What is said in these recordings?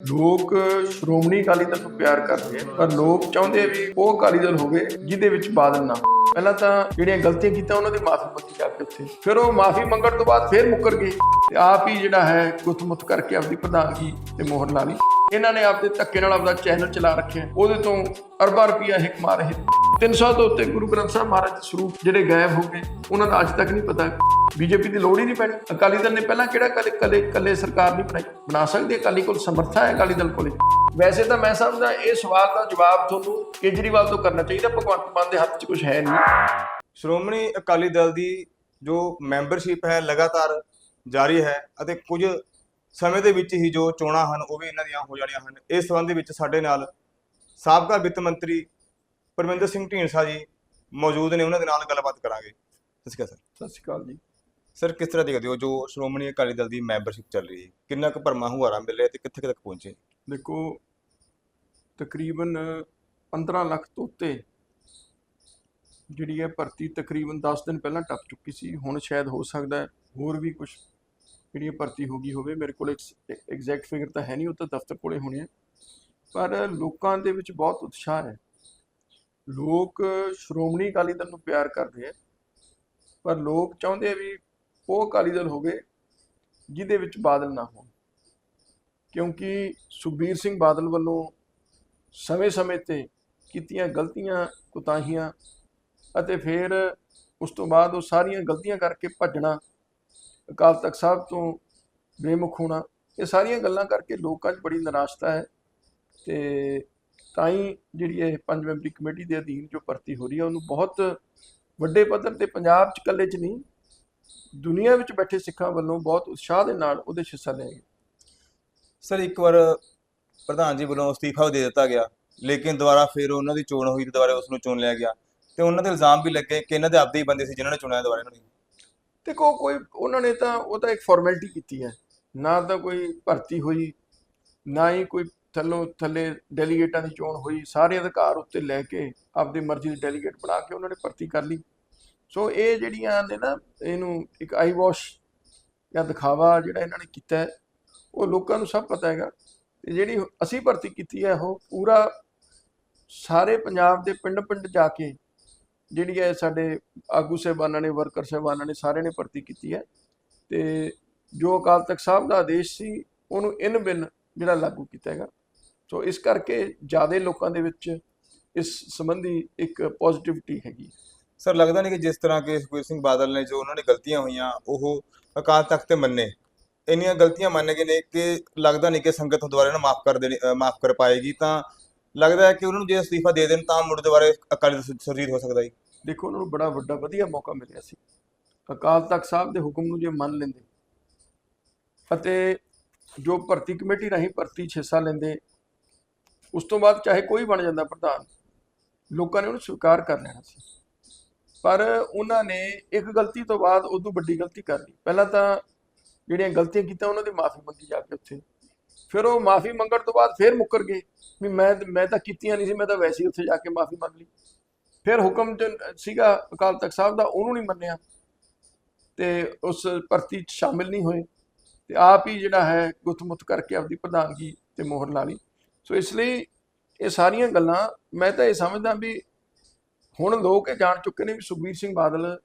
ਲੋਕ ਸ਼੍ਰੋਮਣੀ ਅਕਾਲੀ ਦਲ ਨੂੰ ਪਿਆਰ ਕਰਦੇ ਆ, ਪਰ ਲੋਕ ਚਾਹੁੰਦੇ ਵੀ ਉਹ ਅਕਾਲੀ ਦਲ ਹੋਵੇ ਜਿਹਦੇ ਵਿੱਚ ਬਾਦਲ ਨਾ ਪਹਿਲਾਂ ਤਾਂ ਜਿਹੜੀਆਂ ਗਲਤੀਆਂ ਕੀਤੀਆਂ ਉਹਨਾਂ ਦੀ ਮਾਫੀ ਮੰਗੀ ਜਾ ਕੇ ਉੱਥੇ। ਫਿਰ ਉਹ ਮਾਫੀ ਮੰਗਣ ਤੋਂ ਬਾਅਦ ਫਿਰ ਮੁੱਕਰ ਗਏ। ਤੇ ਆਪ ਹੀ ਜਿਹੜਾ ਹੈ ਗੁੱਤਮੁੱਤ ਕਰਕੇ ਆਪਦੀ ਪ੍ਰਧਾਨਗੀ ਤੇ ਮੋਹਰ ਲਾ ਲਈ। ਇਹਨਾਂ ਨੇ ਆਪਦੇ ਧੱਕੇ ਨਾਲ ਆਪਦਾ ਚੈਨਲ ਚਲਾ ਰੱਖਿਆ। ਉਹਦੇ ਤੋਂ ਅਰਬਾਂ ਰੁਪਈਆ ਇਹ ਕਮਾ ਰਹੇ ਨੇ। 300 ਤੋਂ ਉੱਤੇ ਗੁਰੂ ਗ੍ਰੰਥ ਸਾਹਿਬ ਮਹਾਰਾਜ ਦੇ ਸਰੂਪ ਜਿਹੜੇ ਗਾਇਬ ਹੋ ਗਏ, ਉਹਨਾਂ ਦਾ ਅੱਜ ਤੱਕ ਨਹੀਂ ਪਤਾ। ਬੀਜੇਪੀ ਦੀ ਲੋੜ ਹੀ ਨਹੀਂ ਪੈਣੀ। ਅਕਾਲੀ ਦਲ ਨੇ ਪਹਿਲਾਂ ਕਿਹੜਾ ਕਦੇ ਕਦੇ ਕੱਲੇ ਸਰਕਾਰ ਨਹੀਂ ਬਣਾਈ? ਬਣਾ ਸਕਦੀ ਅਕਾਲੀ ਕੋਲ ਸਮਰਥਾ ਹੈ ਅਕਾਲੀ ਦਲ ਕੋਲੇ? ਵੈਸੇ ਤਾਂ ਮੈਂ ਸਮਝਦਾ ਇਹ ਸਵਾਲ ਦਾ ਜਵਾਬ ਤੁਹਾਨੂੰ ਕੇਜਰੀਵਾਲ ਤੋਂ ਕਰਨਾ ਚਾਹੀਦਾ ਭਗਵੰਤ ਮਾਨ ਦੇ ਹੱਥ 'ਚ ਕੁਝ ਹੈ ਨਹੀਂ। ਸ਼੍ਰੋਮਣੀ ਅਕਾਲੀ ਦਲ ਦੀ ਜੋ ਮੈਂਬਰਸ਼ਿਪ ਹੈ ਲਗਾਤਾਰ ਜਾਰੀ ਹੈ ਅਤੇ ਕੁਝ ਸਮੇਂ ਦੇ ਵਿੱਚ ਹੀ ਜੋ ਚੋਣਾਂ ਹਨ ਉਹ ਵੀ ਇਹਨਾਂ ਦੀਆਂ ਹੋ ਜਾਣੀਆਂ ਹਨ। ਇਸ ਸੰਬੰਧ ਵਿੱਚ ਸਾਡੇ ਨਾਲ ਸਾਬਕਾ ਵਿੱਤ ਮੰਤਰੀ ਪਰਮਿੰਦਰ ਸਿੰਘ ਢੀਂਡਸਾ ਜੀ ਮੌਜੂਦ ਨੇ। ਉਹਨਾਂ ਦੇ ਨਾਲ ਗੱਲਬਾਤ ਕਰਾਂਗੇ। ਸਤਿ ਸ਼੍ਰੀ ਅਕਾਲ ਸਰ। ਸਤਿ ਸ਼੍ਰੀ ਅਕਾਲ ਜੀ। ਸਰ ਕਿਸ ਤਰ੍ਹਾਂ ਦੇਖਦੇ ਹੋ ਜੋ ਸ਼੍ਰੋਮਣੀ ਅਕਾਲੀ ਦਲ ਦੀ ਮੈਂਬਰਸ਼ਿਪ ਚੱਲ ਰਹੀ ਹੈ? ਕਿੰਨਾ ਕੁ ਭਰਮਾ ਹੁਆਰਾ ਮਿਲ ਰਿਹਾ ਤੇ ਕਿੱਥੇ ਕੁ ਤੱਕ ਪਹੁੰਚੇ? ਦੇਖੋ, ਤਕਰੀਬਨ 15 ਲੱਖ ਤੋਂ ਉੱਤੇ ਜਿਹੜੀ ਹੈ ਭਰਤੀ ਤਕਰੀਬਨ 10 ਦਿਨ ਪਹਿਲਾਂ ਟੱਪ ਚੁੱਕੀ ਸੀ। ਹੁਣ ਸ਼ਾਇਦ ਹੋ ਸਕਦਾ ਹੋਰ ਵੀ ਕੁਝ ਜਿਹੜੀ ਭਰਤੀ ਹੋ ਗਈ ਹੋਵੇ। ਮੇਰੇ ਕੋਲ ਐਗਜ਼ੈਕਟ ਫਿਗਰ ਤਾਂ ਹੈ ਨਹੀਂ, ਉਹ ਤਾਂ ਦਫ਼ਤਰ ਕੋਲੇ ਹੋਣੇ ਹੈ। ਪਰ ਲੋਕਾਂ ਦੇ ਵਿੱਚ ਬਹੁਤ ਉਤਸ਼ਾਹ ਹੈ। ਲੋਕ ਸ਼੍ਰੋਮਣੀ ਅਕਾਲੀ ਦਲ ਨੂੰ ਪਿਆਰ ਕਰਦੇ ਆ ਪਰ ਲੋਕ ਚਾਹੁੰਦੇ ਆ ਵੀ ਉਹ ਅਕਾਲੀ ਦਲ ਹੋਵੇ ਜਿਹਦੇ ਵਿੱਚ ਬਾਦਲ ਨਾ ਹੋਣ। ਕਿਉਂਕਿ ਸੁਖਬੀਰ ਸਿੰਘ ਬਾਦਲ ਵੱਲੋਂ ਸਮੇਂ-ਸਮੇਂ ਤੇ ਕੀਤੀਆਂ ਗਲਤੀਆਂ, ਕੁਤਾਹੀਆਂ ਅਤੇ ਫਿਰ ਉਸ ਤੋਂ ਬਾਅਦ ਉਹ ਸਾਰੀਆਂ ਗਲਤੀਆਂ ਕਰਕੇ ਭੱਜਣਾ, ਅਕਾਲ ਤਖਤ ਸਾਹਿਬ ਤੋਂ ਬੇਮੁਖ ਹੋਣਾ, ਇਹ ਸਾਰੀਆਂ ਗੱਲਾਂ ਕਰਕੇ ਲੋਕਾਂ 'ਚ ਬੜੀ ਨਿਰਾਸ਼ਤਾ ਹੈ ਤੇ ਤਾਂ ਹੀ ਜਿਹੜੀ ਇਹ ਪੰਜ ਮੈਂਬਰੀ ਕਮੇਟੀ ਦੇ ਅਧੀਨ ਜੋ ਭਰਤੀ ਹੋ ਰਹੀ ਹੈ, ਉਹਨੂੰ ਬਹੁਤ ਵੱਡੇ ਪੱਧਰ ਤੇ ਪੰਜਾਬ 'ਚ ਇਕੱਲੇ 'ਚ ਨਹੀਂ ਦੁਨੀਆ ਵਿੱਚ ਬੈਠੇ ਸਿੱਖਾਂ ਵੱਲੋਂ ਬਹੁਤ ਉਤਸ਼ਾਹ ਦੇ ਨਾਲ ਉਹਦੇ ਹਿੱਸਾ ਲਿਆ ਗਿਆ ਸਰ ਇੱਕ ਵਾਰ ਪ੍ਰਧਾਨ ਜੀ ਵੱਲੋਂ ਅਸਤੀਫਾ ਦੇ ਦਿੱਤਾ ਗਿਆ ਲੇਕਿਨ ਦੁਬਾਰਾ ਫਿਰ ਉਹਨਾਂ ਦੀ ਚੋਣ ਹੋਈ ਤੇ ਦੁਬਾਰਾ ਉਸ ਨੂੰ ਚੁਣ ਲਿਆ ਗਿਆ। ਤੇ ਉਹਨਾਂ ਤੇ ਇਲਜ਼ਾਮ ਵੀ ਲੱਗੇ ਕਿ ਇਹਨਾਂ ਦੇ ਆਪਦੇ ਹੀ ਬੰਦੇ ਸੀ ਜਿਨ੍ਹਾਂ ਨੇ ਚੁਣਿਆ ਦੁਬਾਰਾ ਇਹਨਾਂ ਨੂੰ। ਦੇਖੋ ਕੋਈ ਉਹਨਾਂ ਨੇ ਤਾਂ ਉਹ ਤਾਂ ਇੱਕ ਫਾਰਮੈਲਿਟੀ ਕੀਤੀ ਹੈ। ਨਾ ਤਾਂ ਕੋਈ ਭਰਤੀ ਹੋਈ ਨਾ ਹੀ ਕੋਈ ਥੱਲੋਂ ਥੱਲੇ ਡੈਲੀਗੇਟਾਂ ਦੀ ਚੋਣ ਹੋਈ। ਸਾਰੇ ਅਧਿਕਾਰ ਉੱਤੇ ਲੈ ਕੇ ਆਪਦੀ ਮਰਜ਼ੀ ਦੇ ਡੈਲੀਗੇਟ ਬਣਾ ਕੇ ਉਹਨਾਂ ਨੇ ਭਰਤੀ ਕਰ ਲਈ। ਸੋ ਇਹ ਜਿਹੜੀਆਂ ਨੇ ਨਾ, ਇਹਨੂੰ ਇੱਕ ਆਈ ਵਾਸ਼ ਜਾਂ ਦਿਖਾਵਾ ਜਿਹੜਾ ਇਹਨਾਂ ਨੇ ਕੀਤਾ ਉਹ ਲੋਕਾਂ ਨੂੰ ਸਭ ਪਤਾ ਹੈਗਾ। ਤੇ ਜਿਹੜੀ ਅਸੀਂ ਭਰਤੀ ਕੀਤੀ ਹੈ, ਉਹ ਪੂਰਾ ਸਾਰੇ ਪੰਜਾਬ ਦੇ ਪਿੰਡ-ਪਿੰਡ ਜਾ ਕੇ ਜਿਹੜੀ ਹੈ ਸਾਡੇ ਆਗੂ ਸਾਹਿਬਾਨਾਂ ਨੇ, ਵਰਕਰ ਸਾਹਿਬਾਨਾਂ ਨੇ ਸਾਰਿਆਂ ਨੇ ਭਰਤੀ ਕੀਤੀ ਹੈ। ਤੇ ਜੋ ਅਕਾਲ ਤਖਤ ਸਾਹਿਬ ਦਾ ਆਦੇਸ਼ ਸੀ, ਉਹਨੂੰ ਇਨ ਬਿਨ ਜਿਹੜਾ ਲਾਗੂ ਕੀਤਾ ਹੈਗਾ। ਸੋ ਇਸ ਕਰਕੇ ਜ਼ਿਆਦਾ ਲੋਕਾਂ ਦੇ ਵਿੱਚ ਇਸ ਸੰਬੰਧੀ ਇੱਕ ਪੋਜ਼ਿਟਿਵਿਟੀ ਹੈਗੀ। ਸਰ, ਲੱਗਦਾ ਨਹੀਂ ਕਿ ਜਿਸ ਤਰ੍ਹਾਂ ਕਿ ਸੁਖਬੀਰ ਸਿੰਘ ਬਾਦਲ ਨੇ ਜੋ ਉਹਨਾਂ ਨੇ ਗਲਤੀਆਂ ਹੋਈਆਂ, ਉਹ ਅਕਾਲ ਤਖਤ ਤੇ ਮੰਨੇ। ਇੰਨੀਆਂ ਗਲਤੀਆਂ ਮੰਨ ਗਏ ਨੇ ਕਿ ਲੱਗਦਾ ਨਹੀਂ ਕਿ ਸੰਗਤ ਦੁਬਾਰਾ ਇਹਨਾਂ ਮਾਫ ਕਰ ਦੇਣੀ ਮਾਫ ਕਰ ਪਾਏਗੀ। ਤਾਂ ਲੱਗਦਾ ਹੈ ਕਿ ਉਹਨਾਂ ਨੂੰ ਜੇ ਅਸਤੀਫਾ ਦੇ ਦੇਣ, ਤਾਂ ਮੁੜ ਦੁਬਾਰਾ ਅਕਾਲੀ ਦਲ ਸੁਰਜੀਤ ਹੋ ਸਕਦਾ ਹੈ ਦੇਖੋ, ਉਹਨਾਂ ਨੂੰ ਬੜਾ ਵੱਡਾ, ਵਧੀਆ ਮੌਕਾ ਮਿਲਿਆ ਸੀ। ਅਕਾਲ ਤਖਤ ਸਾਹਿਬ ਦੇ ਹੁਕਮ ਨੂੰ ਜੇ ਮੰਨ ਲੈਂਦੇ, ਅਤੇ ਜੋ ਭਰਤੀ ਕਮੇਟੀ ਰਾਹੀਂ ਭਰਤੀ 'ਚ ਹਿੱਸਾ ਲੈਂਦੇ, ਉਸ ਤੋਂ ਬਾਅਦ ਚਾਹੇ ਕੋਈ ਬਣ ਜਾਂਦਾ ਪ੍ਰਧਾਨ, ਲੋਕਾਂ ਨੇ ਉਹਨੂੰ ਸਵੀਕਾਰ ਕਰ ਲੈਣਾ ਸੀ। ਪਰ ਉਹਨਾਂ ਨੇ ਇੱਕ ਗਲਤੀ ਤੋਂ ਬਾਅਦ ਉਦੋਂ ਵੱਡੀ ਗਲਤੀ ਕਰ ਲਈ। ਪਹਿਲਾਂ ਤਾਂ ਜਿਹੜੀਆਂ ਗਲਤੀਆਂ ਕੀਤੀਆਂ ਉਹਨਾਂ ਦੀ ਮਾਫੀ ਮੰਗੀ ਜਾ ਕੇ ਉੱਥੇ। ਫਿਰ ਉਹ ਮਾਫੀ ਮੰਗਣ ਤੋਂ ਬਾਅਦ ਫਿਰ ਮੁੱਕਰ ਗਏ ਵੀ ਮੈਂ ਮੈਂ ਤਾਂ ਕੀਤੀਆਂ ਨਹੀਂ ਸੀ, ਮੈਂ ਤਾਂ ਵੈਸੇ ਹੀ ਉੱਥੇ ਜਾ ਕੇ ਮਾਫੀ ਮੰਗ ਲਈ। ਫਿਰ ਹੁਕਮ ਜੋ ਸੀਗਾ ਅਕਾਲ ਤਖਤ ਸਾਹਿਬ ਦਾ, ਉਹਨੂੰ ਨਹੀਂ ਮੰਨਿਆ। ਤੇ ਉਸ ਭਰਤੀ 'ਚ ਸ਼ਾਮਿਲ ਨਹੀਂ ਹੋਏ ਤੇ ਆਪ ਹੀ ਜਿਹੜਾ ਹੈ ਗੁੱਤਮੁੱਤ ਕਰਕੇ ਆਪਦੀ ਪ੍ਰਧਾਨਗੀ ਤੇ ਮੋਹਰ ਲਾ ਲਈ। ਸੋ ਇਸ ਲਈ ਇਹ ਸਾਰੀਆਂ ਗੱਲਾਂ ਮੈਂ ਤਾਂ ਇਹ ਸਮਝਦਾ ਵੀ ਹੁਣ ਲੋਕ ਇਹ ਜਾਣ ਚੁੱਕੇ ਨੇ ਵੀ ਸੁਖਬੀਰ ਸਿੰਘ ਬਾਦਲ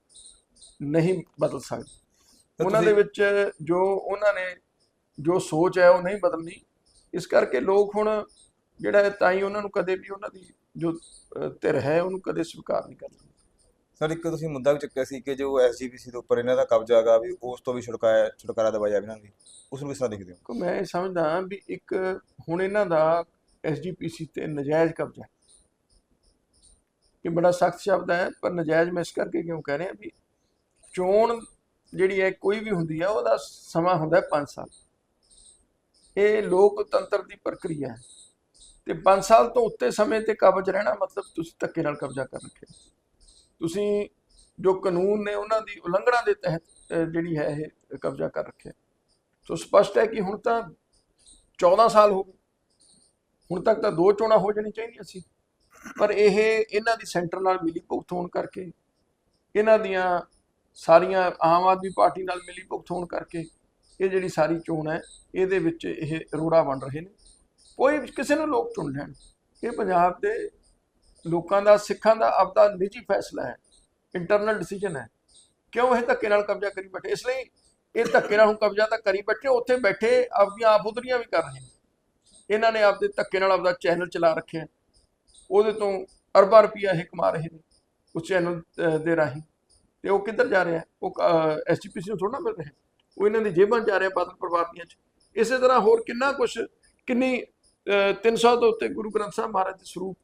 ਨਹੀਂ ਬਦਲ ਸਕਦੇ। ਉਹਨਾਂ ਦੇ ਵਿੱਚ ਜੋ ਉਹਨਾਂ ਨੇ ਜੋ ਸੋਚ ਹੈ ਉਹ ਨਹੀਂ ਬਦਲਣੀ। ਇਸ ਕਰਕੇ ਲੋਕ ਹੁਣ ਜਿਹੜਾ ਤਾਂ ਹੀ ਉਹਨਾਂ ਨੂੰ ਕਦੇ ਵੀ ਉਹਨਾਂ ਦੀ ਜੋ ਧਿਰ ਹੈ ਉਹਨੂੰ ਕਦੇ ਸਵੀਕਾਰ ਨਹੀਂ ਕਰਨਾ। ਸਰ ਇੱਕ ਤੁਸੀਂ ਮੁੱਦਾ ਵੀ ਚੱਕਿਆ ਸੀ ਕਿ ਜੋ ਐਸਜੀਪੀਸੀ ਦੇ ਉੱਪਰ ਇਹਨਾਂ ਦਾ ਕਬਜ਼ਾ ਹੈਗਾ ਵੀ ਉਸ ਤੋਂ ਵੀ ਛੁਟਕਾਇਆ ਛੁਟਕਾਰਾ ਦਿਵਾਇਆ ਇਹਨਾਂ ਦੀ। ਉਸ ਨੂੰ ਕਿਸ ਤਰ੍ਹਾਂ ਦੇਖਦੇ ਹੋ? ਮੈਂ ਸਮਝਦਾ ਵੀ ਇੱਕ ਹੁਣ ਇਹਨਾਂ ਦਾ ਐਸਜੀਪੀਸੀ ਤੇ ਨਜਾਇਜ਼ ਕਬਜ਼ਾ ਕਿ ਬੜਾ ਸਖਤ ਸ਼ਬਦ ਹੈ, ਪਰ ਨਜਾਇਜ਼ ਮੈਂ ਇਸ ਕਰਕੇ ਕਿਉਂ ਕਹਿ ਰਿਹਾ ਵੀ ਚੋਣ ਜਿਹੜੀ ਹੈ, ਕੋਈ ਵੀ ਹੁੰਦੀ ਹੈ, ਉਹਦਾ ਸਮਾਂ ਹੁੰਦਾ ਹੈ 5 ਸਾਲ। ਇਹ ਲੋਕਤੰਤਰ ਦੀ ਪ੍ਰਕਿਰਿਆ ਹੈ। ਤੇ 5 ਸਾਲ ਤੋਂ ਉੱਤੇ ਸਮੇਂ ਤੇ ਕਾਬਜ਼ ਰਹਿਣਾ ਮਤਲਬ ਤੁਸੀਂ ਧੱਕੇ ਨਾਲ ਕਬਜ਼ਾ ਕਰ ਰੱਖਿਆ। ਤੁਸੀਂ ਜੋ ਕਾਨੂੰਨ ਨੇ ਉਹਨਾਂ ਦੀ ਉਲੰਘਣਾ ਦੇ ਤਹਿਤ ਜਿਹੜੀ ਹੈ ਇਹ ਕਬਜ਼ਾ ਕਰ ਰੱਖਿਆ। ਸੋ ਸਪਸ਼ਟ ਹੈ ਕਿ ਹੁਣ ਤਾਂ 14 ਸਾਲ ਹੋ ਗਏ। ਹੁਣ ਤੱਕ ਤਾਂ ਦੋ ਚੋਣਾਂ ਹੋ ਜਾਣੀ ਚਾਹੀਦੀਆਂ ਸੀ। ਪਰ ਇਹ ਇਹਨਾਂ ਦੀ ਸੈਂਟਰ ਨਾਲ ਮਿਲੀ ਭੁਗਤ ਹੋਣ ਕਰਕੇ, ਇਹਨਾਂ ਦੀਆਂ ਸਾਰੀਆਂ ਆਮ ਆਦਮੀ ਪਾਰਟੀ ਨਾਲ ਮਿਲੀ ਭੁਗਤ ਹੋਣ ਕਰਕੇ ਇਹ ਜਿਹੜੀ ਸਾਰੀ ਚੋਣ ਹੈ, ਇਹਦੇ ਵਿੱਚ ਇਹ ਰੋੜਾ ਬਣ ਰਹੇ ਨੇ। ਕੋਈ ਕਿਸੇ ਨੂੰ ਲੋਕ ਚੁਣ ਲੈਣ। ਇਹ ਪੰਜਾਬ ਦੇ ਲੋਕਾਂ ਦਾ, ਸਿੱਖਾਂ ਦਾ ਆਪਦਾ ਨਿੱਜੀ ਫੈਸਲਾ ਹੈ। ਇੰਟਰਨਲ ਡਿਸੀਜਨ ਹੈ। ਕਿਉਂ ਇਹ ਧੱਕੇ ਨਾਲ ਕਬਜ਼ਾ ਕਰੀ ਬੈਠੇ? ਇਸ ਲਈ ਇਹ ਧੱਕੇ ਨਾਲ ਹੁਣ ਕਬਜ਼ਾ ਤਾਂ ਕਰੀ ਬੈਠੇ, ਉੱਥੇ ਬੈਠੇ ਆਪਦੀਆਂ ਆਬੂਦਰੀਆਂ ਵੀ ਕਰ ਰਹੇ ਨੇ। ਇਹਨਾਂ ਨੇ ਆਪਦੇ ਧੱਕੇ ਨਾਲ ਆਪਦਾ ਚੈਨਲ ਚਲਾ ਰੱਖਿਆ। ਉਹਦੇ ਤੋਂ ਅਰਬਾਂ ਰੁਪਈਆ ਇਹ ਕਮਾ ਰਹੇ ਨੇ ਉਸ ਚੈਨਲ ਦੇ ਰਾਹੀਂ। ਤੇ ਉਹ ਕਿੱਧਰ ਜਾ ਰਿਹਾ? ਹੈ? ਉਹ ਐਸਜੀਪੀਸੀ ਨੂੰ ਥੋੜਾ ਮਿਲ ਰਿਹਾ? ਉਹ ਇਹਨਾਂ ਦੀ ਜੇਬਾਂ 'ਚ ਜਾ ਰਿਹਾ ਬਾਦਲ ਪਰਿਵਾਰ ਦੀਆਂ ਚ। ਇਸੇ ਤਰ੍ਹਾਂ ਹੋਰ ਕਿੰਨਾ ਕੁਝ ਕਿੰਨੀ ਅਹ, 300 ਤੋਂ ਉੱਤੇ ਗੁਰੂ ਗ੍ਰੰਥ ਸਾਹਿਬ ਮਹਾਰਾਜ ਦੇ ਸਰੂਪ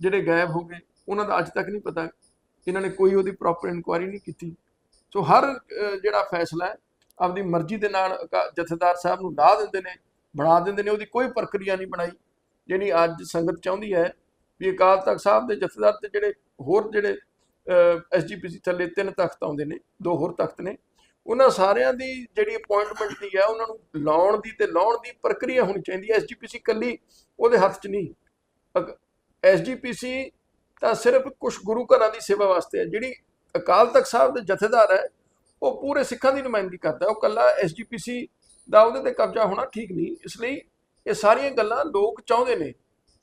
ਜਿਹੜੇ ਗਾਇਬ ਹੋ ਗਏ ਉਹਨਾਂ ਦਾ ਅੱਜ ਤੱਕ ਨਹੀਂ ਪਤਾ। ਇਹਨਾਂ ਨੇ ਕੋਈ ਉਹਦੀ ਪ੍ਰੋਪਰ ਇਨਕੁਆਇਰੀ ਨਹੀਂ ਕੀਤੀ। ਸੋ ਹਰ ਜਿਹੜਾ ਫੈਸਲਾ ਹੈ ਆਪਦੀ ਮਰਜ਼ੀ ਦੇ ਨਾਲ ਜਥੇਦਾਰ ਸਾਹਿਬ ਨੂੰ ਲਾ ਦਿੰਦੇ ਨੇ ਬਣਾ ਦਿੰਦੇ ਨੇ ਉਹਦੀ ਕੋਈ ਪ੍ਰਕਿਰਿਆ ਨਹੀਂ ਬਣਾਈ। ਜਿਹੜੀ ਅੱਜ ਸੰਗਤ ਚਾਹੁੰਦੀ ਹੈ ਵੀ ਅਕਾਲ ਤਖਤ ਸਾਹਿਬ ਦੇ ਜਥੇਦਾਰ ਤੇ ਜਿਹੜੇ ਹੋਰ ਜਿਹੜੇ ਐਸਜੀਪੀਸੀ ਥੱਲੇ ਤਿੰਨ ਤਖਤ ਆਉਂਦੇ ਨੇ, ਦੋ ਹੋਰ ਤਖਤ ਨੇ, ਉਹਨਾਂ ਸਾਰਿਆਂ ਦੀ ਜਿਹੜੀ ਅਪਾਇੰਟਮੈਂਟ ਦੀ ਹੈ ਉਹਨਾਂ ਨੂੰ ਲਾਉਣ ਦੀ ਤੇ ਲਾਉਣ ਦੀ ਪ੍ਰਕਿਰਿਆ ਹੋਣੀ ਚਾਹੀਦੀ ਹੈ। ਐਸਜੀਪੀਸੀ ਕੱਲੀ ਉਹਦੇ ਹੱਥ 'ਚ ਨਹੀਂ। ਐਸਜੀਪੀਸੀ ਤਾਂ ਸਿਰਫ ਕੁਝ ਗੁਰੂ ਘਰਾਂ ਦੀ ਸੇਵਾ ਵਾਸਤੇ ਹੈ ਜਿਹੜੀ ਅਕਾਲ ਤਖਤ ਸਾਹਿਬ ਦੇ ਜਥੇਦਾਰ ਹੈ, ਉਹ ਪੂਰੇ ਸਿੱਖਾਂ ਦੀ ਨੁਮਾਇੰਦਗੀ ਕਰਦਾ। ਹੈ। ਉਹ ਕੱਲਾ ਐਸਜੀਪੀਸੀ ਦਾ ਉਹਦੇ ਤੇ ਕਬਜ਼ਾ ਹੋਣਾ ਠੀਕ ਨਹੀਂ। ਇਸ ਲਈ ਇਹ ਸਾਰੀਆਂ ਗੱਲਾਂ ਲੋਕ ਚਾਹੁੰਦੇ ਨੇ।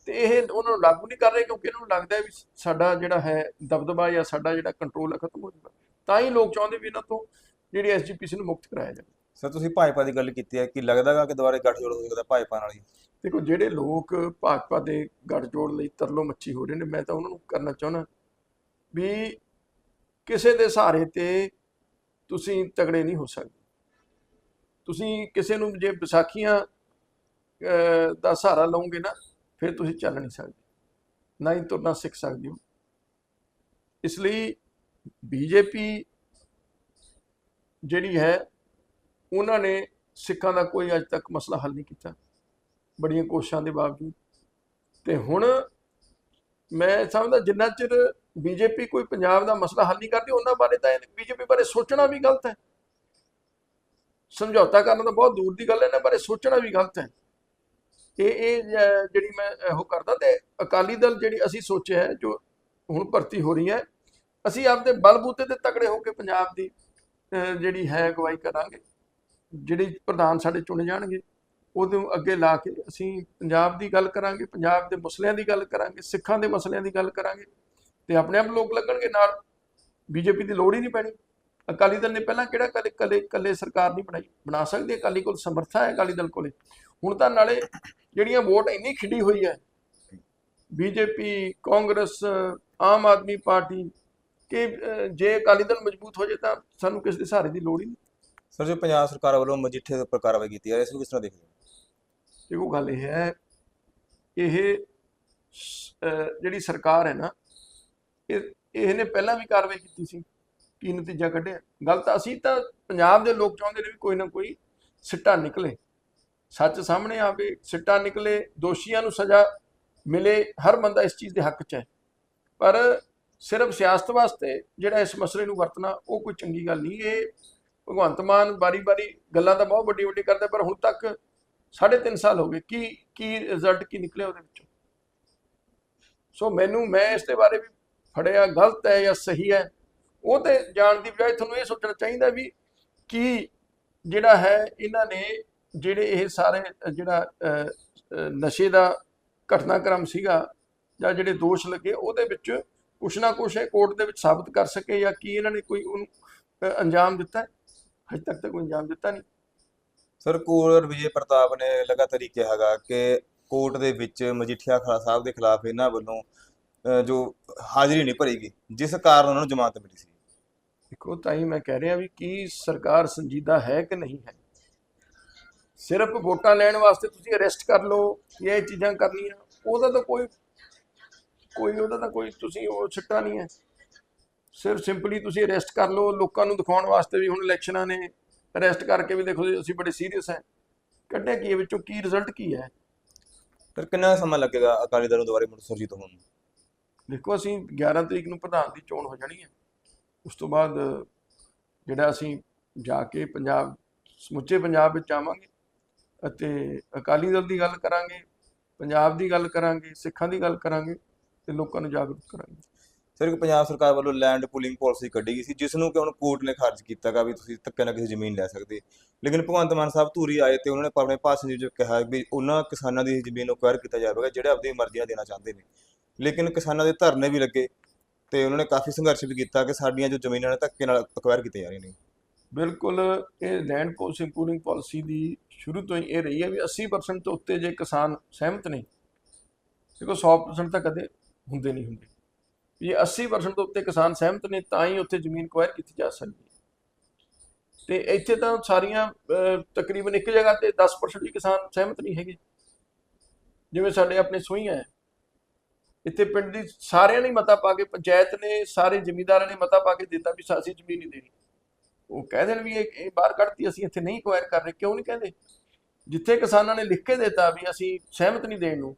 ਤੇ ਇਹ ਉਹਨਾਂ ਨੂੰ ਲਾਗੂ ਨਹੀਂ ਕਰ ਰਹੇ ਕਿਉਂਕਿ ਇਹਨਾਂ ਨੂੰ ਲੱਗਦਾ ਵੀ ਸਾਡਾ ਜਿਹੜਾ ਹੈ ਦਬਦਬਾ ਜਾਂ ਸਾਡਾ ਜਿਹੜਾ ਕੰਟਰੋਲ ਹੈ ਖਤਮ ਹੋ ਜਾਊਗਾ। ਤਾਂ ਹੀ ਲੋਕ ਚਾਹੁੰਦੇ ਵੀ ਇਹਨਾਂ ਤੋਂ ਜਿਹੜੀ ਐਸਜੀਪੀਸੀ ਨੂੰ ਮੁਕਤ ਕਰਾਇਆ ਜਾਵੇ। ਸਰ ਤੁਸੀਂ ਭਾਜਪਾ ਦੀ ਗੱਲ ਕੀਤੀ ਹੈ ਕਿ ਲੱਗਦਾਗਾ ਕਿ ਦੁਬਾਰੇ ਗੱਠਜੋੜ ਹੋ ਸਕਦਾ ਭਾਜਪਾ ਨਾਲ ਹੀ? ਦੇਖੋ ਜਿਹੜੇ ਲੋਕ ਭਾਜਪਾ ਦੇ ਗੱਠਜੋੜ ਲਈ ਤਰਲੋ ਮੱਛੀ ਹੋ ਰਹੇ ਨੇ ਮੈਂ ਤਾਂ ਉਹਨਾਂ ਨੂੰ ਕਰਨਾ ਚਾਹੁੰਦਾ ਵੀ ਕਿਸੇ ਦੇ ਸਹਾਰੇ ਤੇ ਤੁਸੀਂ ਤਗੜੇ ਨਹੀਂ ਹੋ ਸਕਦੇ। ਤੁਸੀਂ ਕਿਸੇ ਨੂੰ ਜੇ ਵਿਸਾਖੀਆਂ ਦਾ ਸਹਾਰਾ ਲਓਗੇ ਨਾ ਫਿਰ ਤੁਸੀਂ ਚੱਲ ਨਹੀਂ ਸਕਦੇ। ਨਾ ਹੀ ਤੁਰਨਾ ਸਿੱਖ ਸਕਦੇ ਹੋ। ਇਸ ਲਈ ਬੀਜੇਪੀ ਜਿਹੜੀ ਹੈ, ਉਹਨਾਂ ਨੇ ਸਿੱਖਾਂ ਦਾ ਕੋਈ ਅੱਜ ਤੱਕ ਮਸਲਾ ਹੱਲ ਨਹੀਂ ਕੀਤਾ। ਬੜੀਆਂ ਕੋਸ਼ਿਸ਼ਾਂ ਦੇ ਬਾਵਜੂਦ। ਤੇ ਹੁਣ ਮੈਂ ਸਮਝਦਾ ਜਿੰਨਾ ਚਿਰ ਬੀਜੇਪੀ ਕੋਈ ਪੰਜਾਬ ਦਾ ਮਸਲਾ ਹੱਲ ਨਹੀਂ ਕਰਦੀ, ਉਹਨਾਂ ਬਾਰੇ ਤਾਂ ਬੀਜੇਪੀ ਬਾਰੇ ਸੋਚਣਾ ਵੀ ਗਲਤ ਹੈ। ਸਮਝੌਤਾ ਕਰਨਾ ਤਾਂ ਬਹੁਤ ਦੂਰ ਦੀ ਗੱਲ ਹੈ, ਇਹਨਾਂ ਬਾਰੇ ਸੋਚਣਾ ਵੀ ਗਲਤ ਹੈ। ਇਹ ਇਹ ਜਿਹੜੀ ਮੈਂ ਉਹ ਕਰਦਾ ਤੇ ਅਕਾਲੀ ਦਲ ਜਿਹੜੀ ਅਸੀਂ ਸੋਚਿਆ ਹੈ, ਜੋ ਹੁਣ ਭਰਤੀ ਹੋ ਰਹੀ ਹੈ, ਅਸੀਂ ਆਪਦੇ ਬਲਬੂਤੇ ਤੇ ਤਕੜੇ ਹੋ ਕੇ ਪੰਜਾਬ ਦੀ ਜਿਹੜੀ ਹੈ ਅਗਵਾਈ ਕਰਾਂਗੇ। ਜਿਹੜੀ ਪ੍ਰਧਾਨ ਸਾਡੇ ਚੁਣੇ ਜਾਣਗੇ, ਉਹਦੇ ਅੱਗੇ ਲਾ ਕੇ ਅਸੀਂ ਪੰਜਾਬ ਦੀ ਗੱਲ ਕਰਾਂਗੇ, ਪੰਜਾਬ ਦੇ ਮਸਲਿਆਂ ਦੀ ਗੱਲ ਕਰਾਂਗੇ, ਸਿੱਖਾਂ ਦੇ ਮਸਲਿਆਂ ਦੀ ਗੱਲ ਕਰਾਂਗੇ ਤੇ ਆਪਣੇ ਆਪ ਲੋਕ ਲੱਗਣਗੇ ਨਾਲ। ਬੀਜੇਪੀ ਦੀ ਲੋੜ ਹੀ ਨਹੀਂ ਪੈਣੀ। ਅਕਾਲੀ ਦਲ ਨੇ ਪਹਿਲਾਂ ਕਿਹੜਾ ਕਦੇ ਕਦੇ ਕੱਲੇ ਸਰਕਾਰ ਨਹੀਂ ਬਣਾਈ। ਬਣਾ ਸਕਦੀ ਅਕਾਲੀ ਕੋਲ ਸਮਰੱਥਾ ਹੈ ਅਕਾਲੀ ਦਲ ਕੋਲੇ। ਹੁਣ ਤਾਂ ਨਾਲੇ ਜਿਹੜੀਆਂ ਵੋਟ ਇੰਨੀ ਖਿੱਡੀ ਹੋਈ ਹੈ BJP Congress Aam Aadmi Party ਕਿ ਜੇ ਅਕਾਲੀ ਦਲ ਮਜ਼ਬੂਤ ਹੋ ਜਾਏ ਤਾਂ ਸਾਨੂੰ ਕਿਸੇ ਦੇ ਸਹਾਰੇ ਦੀ ਲੋੜ ਹੀ ਨਹੀਂ। ਸਰ ਜੋ ਪੰਜਾਬ ਸਰਕਾਰ ਵੱਲੋਂ ਮਜੀਠੇ ਦੇ ਉੱਪਰ ਕਾਰਵਾਈ ਕੀਤੀ ਹੈ ਇਸ ਨੂੰ ਕਿਸ ਤਰ੍ਹਾਂ ਦੇਖਦੇ ਹੋ? ਦੇਖੋ ਗੱਲ ਇਹ ਹੈ ਇਹ ਜਿਹੜੀ ਸਰਕਾਰ ਹੈ ਨਾ ਇਹ ਇਹਨੇ ਪਹਿਲਾਂ ਵੀ ਕਾਰਵਾਈ ਕੀਤੀ ਸੀ ਕੀ ਨਤੀਜਾ ਕੱਢਿਆ। ਗੱਲ ਤਾਂ ਅਸੀਂ ਤਾਂ ਪੰਜਾਬ ਦੇ ਲੋਕ ਚਾਹੁੰਦੇ ਨੇ ਵੀ ਕੋਈ ਨਾ ਕੋਈ ਸਿੱਟਾ ਨਿਕਲੇ। ਸੱਚ ਸਾਹਮਣੇ ਆਵੇ, ਸਿੱਟਾ ਨਿਕਲੇ, ਦੋਸ਼ੀਆਂ ਨੂੰ ਸਜ਼ਾ ਮਿਲੇ, ਹਰ ਬੰਦਾ ਇਸ ਚੀਜ਼ ਦੇ ਹੱਕ 'ਚ ਹੈ। ਪਰ ਸਿਰਫ ਸਿਆਸਤ ਵਾਸਤੇ ਜਿਹੜਾ ਇਸ ਮਸਲੇ ਨੂੰ ਵਰਤਣਾ, ਉਹ ਕੋਈ ਚੰਗੀ ਗੱਲ ਨਹੀਂ। ਇਹ ਭਗਵੰਤ ਮਾਨ ਬਾਰੀ-ਬਾਰੀ ਗੱਲਾਂ ਤਾਂ ਬਹੁਤ ਵੱਡੀ ਵੱਡੀ ਕਰਦਾ, ਪਰ ਹੁਣ ਤੱਕ ਸਾਢੇ ਤਿੰਨ ਸਾਲ ਹੋ ਗਏ। ਕੀ ਕੀ ਰਿਜ਼ਲਟ ਕੀ ਨਿਕਲਿਆ ਉਹਦੇ ਵਿੱਚੋਂ? ਸੋ ਮੈਨੂੰ, ਮੈਂ ਇਸ ਦੇ ਬਾਰੇ ਵੀ ਫੜਿਆ, ਗਲਤ ਹੈ ਜਾਂ ਸਹੀ ਹੈ, ਉਹ ਤੇ ਜਾਣ ਦੀ ਬਜਾਏ ਤੁਹਾਨੂੰ ਇਹ ਸੋਚਣਾ ਚਾਹੀਦਾ ਵੀ ਕੀ ਜਿਹੜਾ ਹੈ, ਇਹਨਾਂ ਨੇ ਜਿਹੜੇ ਇਹ ਸਾਰੇ ਜਿਹੜਾ ਨਸ਼ੇ ਦਾ ਘਟਨਾਕ੍ਰਮ ਸੀਗਾ ਜਾਂ ਜਿਹੜੇ ਦੋਸ਼ ਲੱਗੇ ਉਹਦੇ ਵਿੱਚ ਕੁਛ ਨਾ ਕੁਛ ਇਹ ਕੋਰਟ ਦੇ ਵਿੱਚ ਸਾਬਤ ਕਰ ਸਕੇ ਜਾਂ ਕੀ ਇਹਨਾਂ ਨੇ ਕੋਈ ਉਹਨੂੰ ਅੰਜਾਮ ਦਿੱਤਾ? ਹਜੇ ਤੱਕ ਤਾਂ ਕੋਈ ਅੰਜਾਮ ਦਿੱਤਾ ਨਹੀਂ। ਸਰ ਕੂਲਰ ਵਿਜੇ ਪ੍ਰਤਾਪ ਨੇ ਲਗਾਤਾਰ ਹੀ ਕਿਹਾ ਹੈਗਾ ਕਿ ਕੋਰਟ ਦੇ ਵਿੱਚ ਮਜੀਠੀਆ ਖਾਲਸਾ ਸਾਹਿਬ ਦੇ ਖਿਲਾਫ ਇਹਨਾਂ ਵੱਲੋਂ ਜੋ ਹਾਜ਼ਰੀ ਨਹੀਂ ਭਰੀਗੀ ਜਿਸ ਕਾਰਨ ਉਹਨਾਂ ਨੂੰ ਜ਼ਮਾਨਤ ਮਿਲੀ ਸੀ। ਦੇਖੋ ਤਾਂ ਹੀ ਮੈਂ ਕਹਿ ਰਿਹਾ ਵੀ ਕੀ ਸਰਕਾਰ ਸੰਜੀਦਾ ਹੈ ਕਿ ਨਹੀਂ ਹੈ? ਸਿਰਫ ਵੋਟਾਂ ਲੈਣ ਵਾਸਤੇ ਤੁਸੀਂ ਅਰੈਸਟ ਕਰ ਲਓ ਇਹ ਚੀਜ਼ਾਂ ਕਰਨੀਆਂ ਉਹਦਾ ਤਾਂ ਕੋਈ ਕੋਈ ਉਹਦਾ ਤਾਂ ਕੋਈ ਤੁਸੀਂ ਉਹ ਛੱਟਾ ਨਹੀਂ ਹੈ। ਸਿਰਫ ਸਿੰਪਲੀ ਤੁਸੀਂ ਅਰੈਸਟ ਕਰ ਲਓ ਲੋਕਾਂ ਨੂੰ ਦਿਖਾਉਣ ਵਾਸਤੇ ਵੀ ਹੁਣ ਇਲੈਕਸ਼ਨਾਂ ਨੇ ਅਰੈਸਟ ਕਰਕੇ ਵੀ ਦੇਖੋ ਜੀ ਅਸੀਂ ਬੜੇ ਸੀਰੀਅਸ ਹਾਂ। ਕੱਢਿਆ ਕੀ ਹੈ ਵਿੱਚੋਂ ਕੀ ਰਿਜ਼ਲਟ ਕੀ ਹੈ? ਫਿਰ ਕਿੰਨਾ ਸਮਾਂ ਲੱਗੇਗਾ ਅਕਾਲੀ ਦਲ ਨੂੰ ਦੁਬਾਰੇ ਮੁੜ ਸੁਰਜੀਤ ਹੋਣ? ਨੂੰ ਦੇਖੋ ਅਸੀਂ 11 ਤਰੀਕ ਨੂੰ ਪ੍ਰਧਾਨ ਦੀ ਚੋਣ ਹੋ ਜਾਣੀ ਹੈ। ਉਸ ਤੋਂ ਬਾਅਦ ਜਿਹੜਾ ਅਸੀਂ ਜਾ ਕੇ ਪੰਜਾਬ ਸਮੁੱਚੇ ਪੰਜਾਬ ਵਿੱਚ ਆਵਾਂਗੇ। ਅਤੇ ਅਕਾਲੀ ਦਲ ਦੀ ਗੱਲ ਕਰਾਂਗੇ, ਪੰਜਾਬ ਦੀ ਗੱਲ ਕਰਾਂਗੇ, ਸਿੱਖਾਂ ਦੀ ਗੱਲ ਕਰਾਂਗੇ ਤੇ ਲੋਕਾਂ ਨੂੰ ਜਾਗਰੂਕ ਕਰਾਂਗੇ। ਸਰ, ਇੱਕ ਪੰਜਾਬ ਸਰਕਾਰ ਵੱਲੋਂ ਲੈਂਡ ਪੂਲਿੰਗ ਪਾਲਿਸੀ ਕੱਢੀ ਗਈ ਸੀ ਜਿਸ ਨੂੰ ਕਿ ਹੁਣ ਕੋਰਟ ਨੇ ਖਾਰਜ ਕੀਤਾਗਾ ਵੀ ਤੁਸੀਂ ਧੱਕੇ ਨਾਲ ਕਿਸੇ ਜ਼ਮੀਨ ਲੈ ਸਕਦੇ। ਲੇਕਿਨ ਭਗਵੰਤ ਮਾਨ ਸਾਹਿਬ ਧੂਰੀ ਆਏ ਤੇ ਉਹਨਾਂ ਨੇ ਆਪਣੇ ਭਾਸ਼ਣ ਵਿੱਚ ਕਿਹਾ ਵੀ ਉਹਨਾਂ ਕਿਸਾਨਾਂ ਦੀ ਜ਼ਮੀਨ ਨੂੰ ਅਕਵਾਇਰ ਕੀਤਾ ਜਾਵੇਗਾ, ਜਿਹੜੇ ਆਪਣੀ ਮਰਜ਼ੀਆਂ ਦੇਣਾ ਚਾਹੁੰਦੇ ਨੇ। ਲੇਕਿਨ ਕਿਸਾਨਾਂ ਦੇ ਧਰਨੇ ਵੀ ਲੱਗੇ ਤੇ ਉਹਨਾਂ ਨੇ ਕਾਫੀ ਸੰਘਰਸ਼ ਵੀ ਕੀਤਾ ਕਿ ਸਾਡੀਆਂ ਜੋ ਜ਼ਮੀਨਾਂ ਨੇ ਧੱਕੇ ਨਾਲ ਅਕਵਾਇਰ ਕੀਤੀਆਂ ਜਾ ਰਹੀਆਂ ਨੇ। ਬਿਲਕੁਲ ਇਹ ਲੈਂਡ ਪੋਲਿਸੀ ਪੂਲਿੰਗ ਪਾਲਿਸੀ ਦੀ ਸ਼ੁਰੂ ਤੋਂ ਹੀ ਇਹ ਰਹੀ ਹੈ ਵੀ 80% ਤੋਂ ਉੱਤੇ ਜੇ ਕਿਸਾਨ ਸਹਿਮਤ ਨਹੀਂ, ਦੇਖੋ 100% ਤਾਂ ਕਦੇ ਹੁੰਦੇ ਨਹੀਂ ਹੁੰਦੇ। ਜੇ 80% ਤੋਂ ਉੱਤੇ ਕਿਸਾਨ ਸਹਿਮਤ ਨੇ, ਤਾਂ ਹੀ ਉੱਥੇ ਜ਼ਮੀਨ ਕੁਆਇਰ ਕੀਤੀ ਜਾ ਸਕਦੀ ਹੈ। ਤੇ ਇੱਥੇ ਤਾਂ ਸਾਰੀਆਂ ਤਕਰੀਬਨ ਇੱਕ ਜਗ੍ਹਾ ਤੇ 10% ਵੀ ਕਿਸਾਨ ਸਹਿਮਤ ਨਹੀਂ ਹੈਗੇ। ਜਿਵੇਂ ਸਾਡੇ ਆਪਣੇ ਸੋਈਆਂ ਹੈ। ਇੱਥੇ ਪਿੰਡ ਦੀ ਸਾਰਿਆਂ ਨੇ ਮਤਾ ਪਾ ਕੇ, ਪੰਚਾਇਤ ਨੇ, ਸਾਰੇ ਜ਼ਿਮੀਂਦਾਰਾਂ ਨੇ ਮਤਾ ਪਾ ਕੇ ਦਿੱਤਾ ਵੀ ਅਸੀਂ ਜ਼ਮੀਨ ਨਹੀਂ ਦੇਣੀ। ਉਹ ਕਹਿ ਦੇਣ ਵੀ ਇਹ ਬਾਹਰ ਕੱਢਤੀ, ਅਸੀਂ ਇੱਥੇ ਨਹੀਂ ਕੁਆਇਰ ਕਰ ਰਹੇ। ਕਿਉਂ ਨਹੀਂ ਕਹਿੰਦੇ? ਜਿੱਥੇ ਕਿਸਾਨਾਂ ਨੇ ਲਿਖ ਕੇ ਦਿੱਤਾ ਵੀ ਅਸੀਂ ਸਹਿਮਤ ਨਹੀਂ ਦੇਣ ਨੂੰ,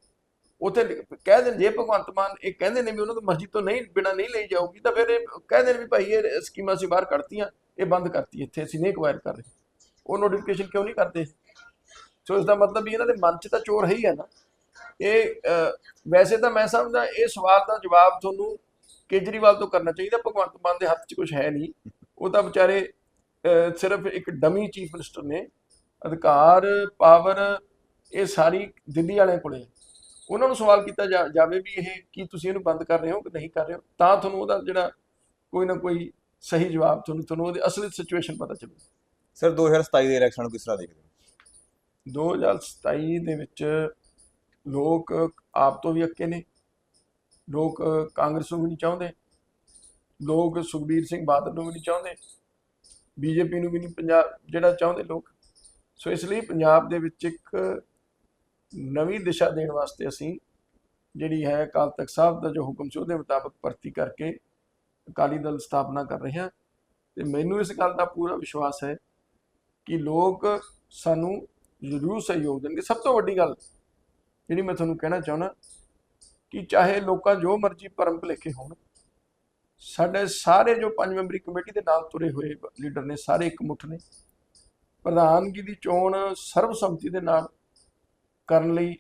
ਉੱਥੇ ਕਹਿ ਦੇਣ, ਜੇ ਭਗਵੰਤ ਮਾਨ ਇਹ ਕਹਿੰਦੇ ਨੇ ਵੀ ਉਹਨਾਂ ਦੀ ਮਰਜ਼ੀ ਤੋਂ ਨਹੀਂ, ਬਿਨਾ ਨਹੀਂ ਲਈ ਜਾਊਗੀ, ਤਾਂ ਫਿਰ ਇਹ ਕਹਿ ਦੇਣ ਵੀ ਭਾਈ ਇਹ ਸਕੀਮਾਂ ਅਸੀਂ ਬਾਹਰ ਕੱਢਤੀਆਂ, ਇਹ ਬੰਦ ਕਰਤੀ, ਇੱਥੇ ਅਸੀਂ ਨਹੀਂ ਕੁਆਇਰ ਕਰ ਰਹੇ। ਉਹ ਨੋਟੀਫਿਕੇਸ਼ਨ ਕਿਉਂ ਨਹੀਂ ਕਰਦੇ? ਸੋ ਇਸ ਦਾ ਮਤਲਬ ਵੀ ਇਹਨਾਂ ਦੇ ਮਨ 'ਚ ਤਾਂ ਚੋਰ ਹੈ ਹੀ ਹੈ ਨਾ। ਇਹ ਵੈਸੇ ਤਾਂ ਮੈਂ ਸਮਝਦਾ, ਇਹ ਸਵਾਲ ਦਾ ਜਵਾਬ ਤੁਹਾਨੂੰ ਕੇਜਰੀਵਾਲ ਤੋਂ ਕਰਨਾ ਚਾਹੀਦਾ, ਭਗਵੰਤ ਮਾਨ ਦੇ ਹੱਥ 'ਚ ਕੁਝ ਹੈ ਨਹੀਂ। ਉਹ ਤਾਂ ਵਿਚਾਰੇ ਸਿਰਫ ਇੱਕ ਡਮੀ ਚੀਫ ਮਿਨਿਸਟਰ ਨੇ ਅਧਿਕਾਰ ਪਾਵਰ ਇਹ ਸਾਰੀ ਦਿੱਲੀ ਵਾਲਿਆਂ ਕੋਲੇ ਉਹਨਾਂ ਨੂੰ ਸਵਾਲ ਕੀਤਾ ਜਾਵੇ ਵੀ ਇਹ ਕੀ ਤੁਸੀਂ ਇਹਨੂੰ ਬੰਦ ਕਰ ਰਹੇ ਹੋ ਕਿ ਨਹੀਂ ਕਰ ਰਹੇ ਹੋ? ਤਾਂ ਤੁਹਾਨੂੰ ਉਹਦਾ ਜਿਹੜਾ ਕੋਈ ਨਾ ਕੋਈ ਸਹੀ ਜਵਾਬ ਤੁਹਾਨੂੰ ਤੁਹਾਨੂੰ ਉਹਦੀ ਅਸਲੀ ਸਿਚੁਏਸ਼ਨ ਪਤਾ ਚੱਲੂ। ਸਰ 2027 ਦੇ ਇਲੈਕਸ਼ਨ ਨੂੰ ਕਿਸ ਤਰ੍ਹਾਂ ਦੇਖਦੇ ਹੋ? 2027 ਦੇ ਵਿੱਚ ਲੋਕ ਆਪ ਤੋਂ ਵੀ ਅੱਕੇ ਨੇ। ਲੋਕ ਕਾਂਗਰਸ ਨੂੰ ਵੀ ਨਹੀਂ ਚਾਹੁੰਦੇ। ਲੋਕ ਸੁਖਬੀਰ ਸਿੰਘ ਬਾਦਲ ਨੂੰ ਵੀ ਨਹੀਂ ਚਾਹੁੰਦੇ। ਬੀਜੇਪੀ ਨੂੰ ਵੀ ਨਹੀਂ ਪੰਜਾਬ ਜਿਹੜਾ ਚਾਹੁੰਦੇ ਲੋਕ। ਸੋ ਇਸ ਲਈ ਪੰਜਾਬ ਦੇ ਵਿੱਚ ਇੱਕ ਨਵੀਂ ਦਿਸ਼ਾ ਦੇਣ ਵਾਸਤੇ ਅਸੀਂ ਜਿਹੜੀ ਹੈ ਅਕਾਲ ਤਖਤ ਸਾਹਿਬ ਦਾ ਜੋ ਹੁਕਮ ਸੀ ਉਹਦੇ ਮੁਤਾਬਕ ਭਰਤੀ ਕਰਕੇ ਅਕਾਲੀ ਦਲ ਸਥਾਪਨਾ ਕਰ ਰਹੇ ਹਾਂ। ਤੇ ਮੈਨੂੰ ਇਸ ਗੱਲ ਦਾ ਪੂਰਾ ਵਿਸ਼ਵਾਸ ਹੈ ਕਿ ਲੋਕ ਸਾਨੂੰ ਜ਼ਰੂਰ ਸਹਿਯੋਗ ਦੇਣਗੇ। ਸਭ ਤੋਂ ਵੱਡੀ ਗੱਲ ਜਿਹੜੀ ਮੈਂ ਤੁਹਾਨੂੰ ਕਹਿਣਾ ਚਾਹੁੰਦਾ ਕਿ ਚਾਹੇ ਲੋਕਾਂ ਜੋ ਮਰਜ਼ੀ ਪਰਮ ਭੁਲੇਖੇ ਹੋਣ ਸਾਡੇ ਸਾਰੇ ਜੋ ਪੰਜ ਮੈਂਬਰੀ ਕਮੇਟੀ ਦੇ ਨਾਲ ਤੁਰੇ ਹੋਏ ਲੀਡਰ ਨੇ, ਸਾਰੇ ਇਕਮੁੱਠ ਨੇ। ਪ੍ਰਧਾਨਗੀ ਦੀ ਚੋਣ ਸਰਬਸੰਮਤੀ ਦੇ ਨਾਲ ਕਰਨ ਲਈ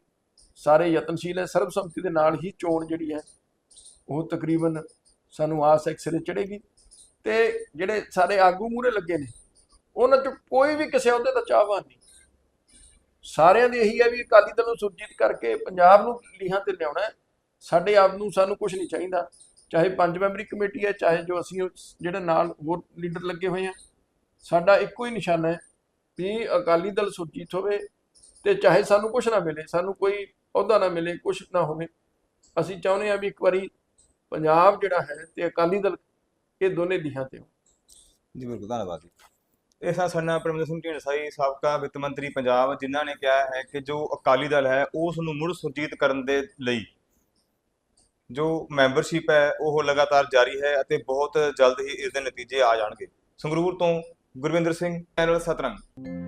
ਸਾਰੇ ਯਤਨਸ਼ੀਲ ਹੈ। ਸਰਬਸੰਮਤੀ ਦੇ ਨਾਲ ਹੀ ਚੋਣ ਜਿਹੜੀ ਹੈ, ਉਹ ਤਕਰੀਬਨ ਸਾਨੂੰ ਆਸ ਐਕਸਰੇ ਚੜੇਗੀ ਤੇ ਜਿਹੜੇ ਸਾਰੇ ਆਗੂ ਮੂਰੇ ਲੱਗੇ ਨੇ, ਉਹਨਾਂ ਚ ਕੋਈ ਵੀ ਕਿਸੇ ਅਹੁਦੇ ਦਾ ਚਾਹਵਾਨ ਨਹੀਂ। ਸਾਰਿਆਂ ਦੀ ਇਹੀ ਹੈ ਵੀ ਅਕਾਲੀ ਦਲ ਨੂੰ ਸੁਰਜੀਤ ਕਰਕੇ ਪੰਜਾਬ ਨੂੰ ਲੀਹਾਂ ਤੇ ਲਿਆਉਣਾ ਸਾਡੇ ਆਪ ਨੂੰ ਸਾਨੂੰ ਕੁਝ ਨਹੀਂ ਚਾਹੀਦਾ। ਚਾਹੇ ਪੰਜ ਮੈਂਬਰੀ ਕਮੇਟੀ ਹੈ, ਚਾਹੇ ਜੋ ਅਸੀਂ ਉਸ- ਜਿਹੜੇ ਨਾਲ ਹੋਰ ਲੀਡਰ ਲੱਗੇ ਹੋਏ ਆ, ਸਾਡਾ ਇੱਕੋ ਹੀ ਨਿਸ਼ਾਨਾ ਹੈ ਵੀ ਅਕਾਲੀ ਦਲ ਸੁਰਜੀਤ ਹੋਵੇ ਤੇ ਚਾਹੇ ਸਾਨੂੰ ਕੁਝ ਨਾ ਮਿਲੇ, ਸਾਨੂੰ ਕੋਈ ਅਹੁਦਾ ਨਾ ਮਿਲੇ ਕੁਝ ਨਾ ਹੋਵੇ, ਅਸੀਂ ਚਾਹੁੰਦੇ ਆ ਵੀ ਇੱਕ ਵਾਰੀ ਪੰਜਾਬ ਜਿਹੜਾ ਹੈ ਤੇ ਅਕਾਲੀ ਦਲ ਇਹ ਦੋਨੇ ਲੀਹਾਂ ਤੇ ਹੋਣ। ਜੀ, ਬਿਲਕੁਲ, ਧੰਨਵਾਦ ਜੀ। ਇਹ ਸਨ ਸਾਡਾ ਪਰਮਿੰਦਰ ਸਿੰਘ ਢੀਂਡਸਾ ਜੀ, ਸਾਬਕਾ ਵਿੱਤ ਮੰਤਰੀ ਪੰਜਾਬ, ਜਿਨ੍ਹਾਂ ਨੇ ਕਿਹਾ ਹੈ ਕਿ ਜੋ ਅਕਾਲੀ ਦਲ ਹੈ, ਉਸ ਨੂੰ ਮੁੜ ਸੁਰਜੀਤ ਕਰਨ ਦੇ ਲਈ ਜੋ ਮੈਂਬਰਸ਼ਿਪ ਹੈ, ਉਹ ਲਗਾਤਾਰ ਜਾਰੀ ਹੈ ਅਤੇ ਬਹੁਤ ਜਲਦ ਹੀ ਇਸ ਦੇ ਨਤੀਜੇ ਆ ਜਾਣਗੇ। ਸੰਗਰੂਰ ਤੋਂ ਗੁਰਵਿੰਦਰ ਸਿੰਘ ਚੈਨਲ ਸਤਰੰਗ।